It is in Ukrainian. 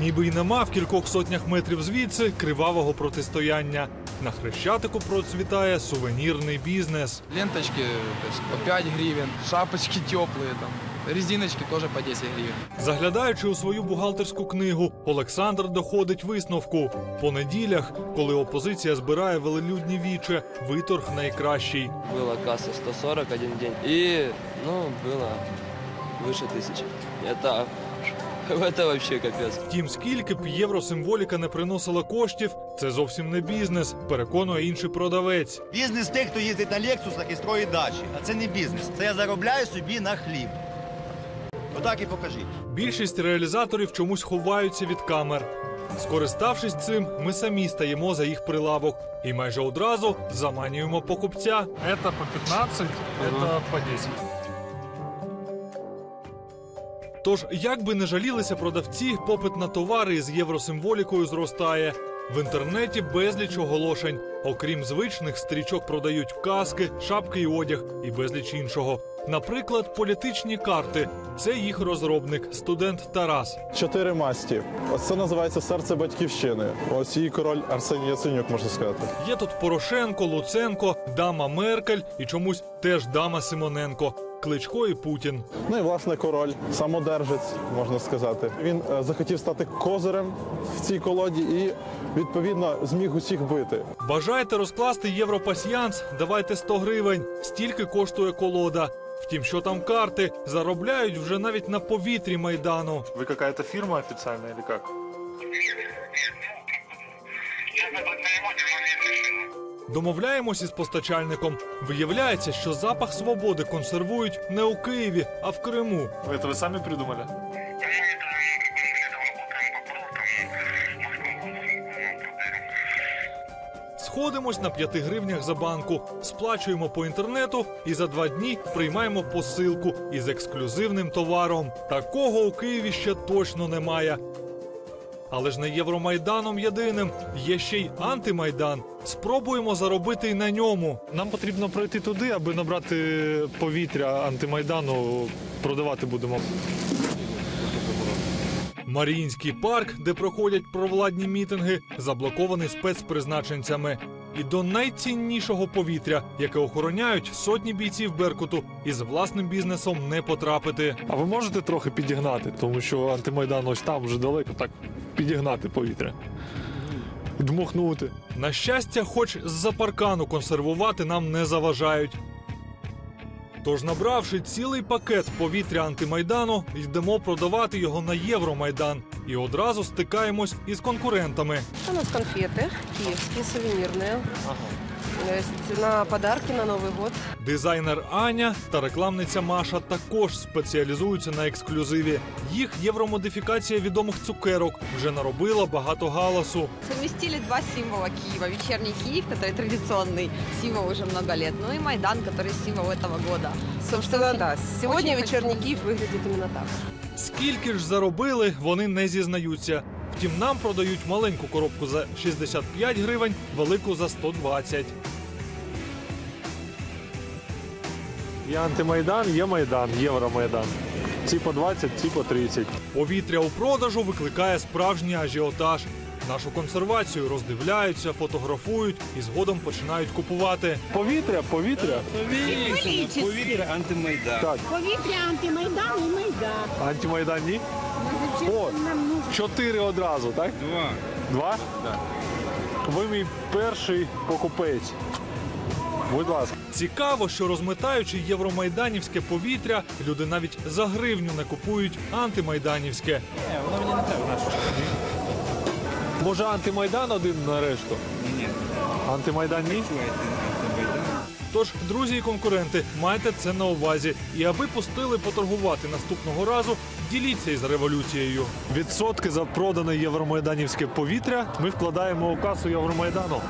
ніби й нема в кількох сотнях метрів звідси кривавого протистояння. На хрещатику процвітає сувенірний бізнес. Ленточки то есть, по 5 гривен, шапочки теплые, там, резиночки тоже по 10 гривен. Заглядаючи у свою бухгалтерську книгу, Олександр доходить висновку. По неділях, коли опозиція збирає велелюдні віче, виторг найкращий. Была касса 140 один день. И, ну, было выше тысячи. Это, это вообще капец. Втім, скільки б євросимволіка не приносила коштів, це зовсім не бізнес, переконує інший продавець. Бізнес тих, хто їздить на лексусах і строїть дачі. А це не бізнес. Це я заробляю собі на хліб. Отак і покажіть. Більшість реалізаторів чомусь ховаються від камер. Скориставшись цим, ми самі стаємо за їх прилавок і майже одразу заманюємо покупця. Це по 15, це по 10. Тож, як би не жалілися продавці, попит на товари із євросимволікою зростає. В інтернеті безліч оголошень. Окрім звичних, стрічок продають каски, шапки і одяг і безліч іншого. Наприклад, політичні карти. Це їх розробник, студент Тарас. Чотири масті. Ось це називається серце батьківщини. Ось її король Арсеній Яценюк, можна сказати. Є тут Порошенко, Луценко, дама Меркель і чомусь теж дама Симоненко, Кличко і Путін. Ну і власне король, самодержець, можна сказати. Він е, захотів стати козирем в цій колоді і відповідно зміг усіх бити. Бажаєте розкласти європасьянс? Давайте 100 гривень. Стільки коштує колода. Втім, що там карти заробляють вже навіть на повітрі майдану. Вы какая-то фирма официальная или как? Домовляємось із постачальником. Виявляється, що запах свободи консервують не у Києві, а в Криму. Это вы сами придумали? Сходимось на 5 гривнях за банку, сплачуємо по інтернету і за два дні приймаємо посилку із ексклюзивним товаром. Такого у Києві ще точно немає. Але ж не Євромайданом єдиним, є ще й антимайдан. Спробуємо заробити й на ньому. Нам потрібно пройти туди, аби набрати повітря антимайдану. Продавати будемо. Маріїнський парк, де проходять провладні мітинги, заблокований спецпризначенцями. І до найціннішого повітря, яке охороняють сотні бійців Беркуту, із власним бізнесом не потрапити. А ви можете трохи підігнати, тому що антимайдан ось там вже далеко, так підігнати повітря. Дмухнути. На щастя, хоч з-за паркану консервувати нам не заважають. Тож, набравши цілий пакет повітря антимайдану, йдемо продавати його на Євромайдан і одразу стикаємось із конкурентами. У нас конфети, київські сувенірні. Есть на подарки на Новый год. Дизайнер Аня та рекламниця Маша також спеціалізуються на ексклюзиві. Їх євромодифікація відомих цукерок вже наробила багато галасу. Совместили два символа Киева. Вечерний Киев, который традиционный символ уже много лет, ну и Майдан, который символ этого года. Собственно, да. Сегодня очень вечерний хочу. Киев выглядит именно так. Скільки ж заробили, вони не зізнаються. Втім, нам продають маленьку коробку за 65 гривень, велику за 120. Є антимайдан, є майдан, євромайдан. Ці по 20, ці по 30. Повітря у продажу викликає справжній ажіотаж. Нашу консервацію роздивляються, фотографують і згодом починають купувати. Повітря, повітря. Повітря антимайдан. Так, Повітря антимайдан і майдан. антимайдан ні. О, чотири одразу, так? Два. Два? Так. Ви мій перший покупець. Будь ласка. Цікаво, що розмитаючи євромайданівське повітря, люди навіть за гривню не купують антимайданівське. Може антимайдан один на решту? Ні. Антимайдан ні? Тож, друзі і конкуренти, майте це на увазі. І аби пустили поторгувати наступного разу, діліться із революцією. Відсотки за продане євромайданівське повітря ми вкладаємо у касу Євромайдану.